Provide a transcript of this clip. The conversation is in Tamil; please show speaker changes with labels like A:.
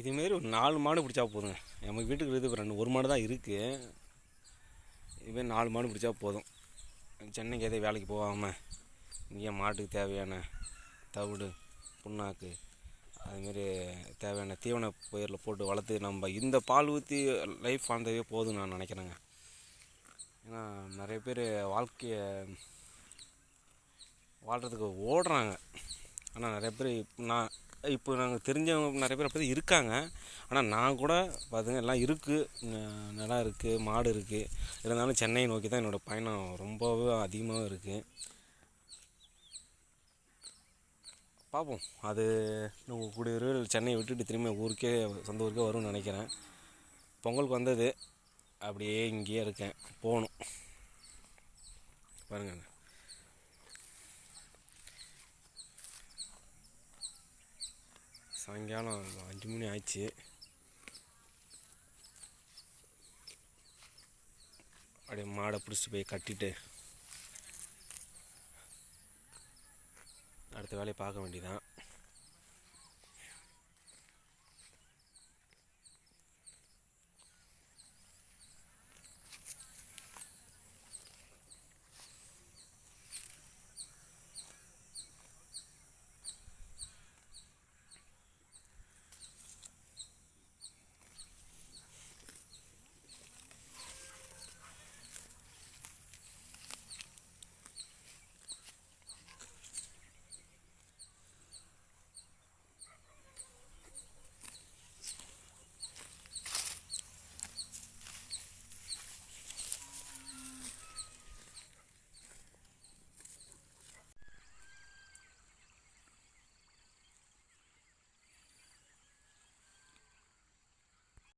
A: இதேமாரி ஒரு நாலு மாடு பிடிச்சா போதுங்க. நம்ம வீட்டுக்கு இது ரெண்டு ஒரு மாடு தான் இருக்குது இதுமாரி நாலு மாடு பிடிச்சா போதும். சென்னைக்கு எதே வேலைக்கு போகாமல் இங்கேயே மாட்டுக்கு தேவையான தவிடு புண்ணாக்கு அதுமாரி தேவையான தீவன பயிரில் போட்டு வளர்த்து நம்ம இந்த பால் ஊற்றி லைஃப் வாழ்ந்தவே போதும் நான் நினைக்கிறேங்க. ஏன்னா நிறைய பேர் வாழ்க்கையை வாழ்கிறதுக்கு ஓடுறாங்க. ஆனால் நிறைய பேர் நான் இப்போ நாங்கள் தெரிஞ்சவங்க நிறைய பேர் அப்படி இருக்காங்க. ஆனால் நான் கூட பார்த்துங்க எல்லாம் இருக்குது நிலம் இருக்குது மாடு இருக்குது இருந்தாலும் சென்னையை நோக்கி தான் என்னோடய பயணம். ரொம்பவே அதிகமாக இருக்குது பார்ப்போம் அது நம்ம கூடிய விரைவில் சென்னையை விட்டுட்டு திரும்பி ஊருக்கே சொந்த ஊருக்கே வரும்னு நினைக்கிறேன். பொங்கலுக்கு வந்தது. அப்படியே இங்கேயே இருக்கேன். போகணும். பாருங்கள் சாயங்காலம் அஞ்சு மணி ஆயிடுச்சு. அப்படியே மாடை பிடிச்சிட்டு போய் கட்டிட்டு அடுத்த வேலையை பார்க்க வேண்டியதான்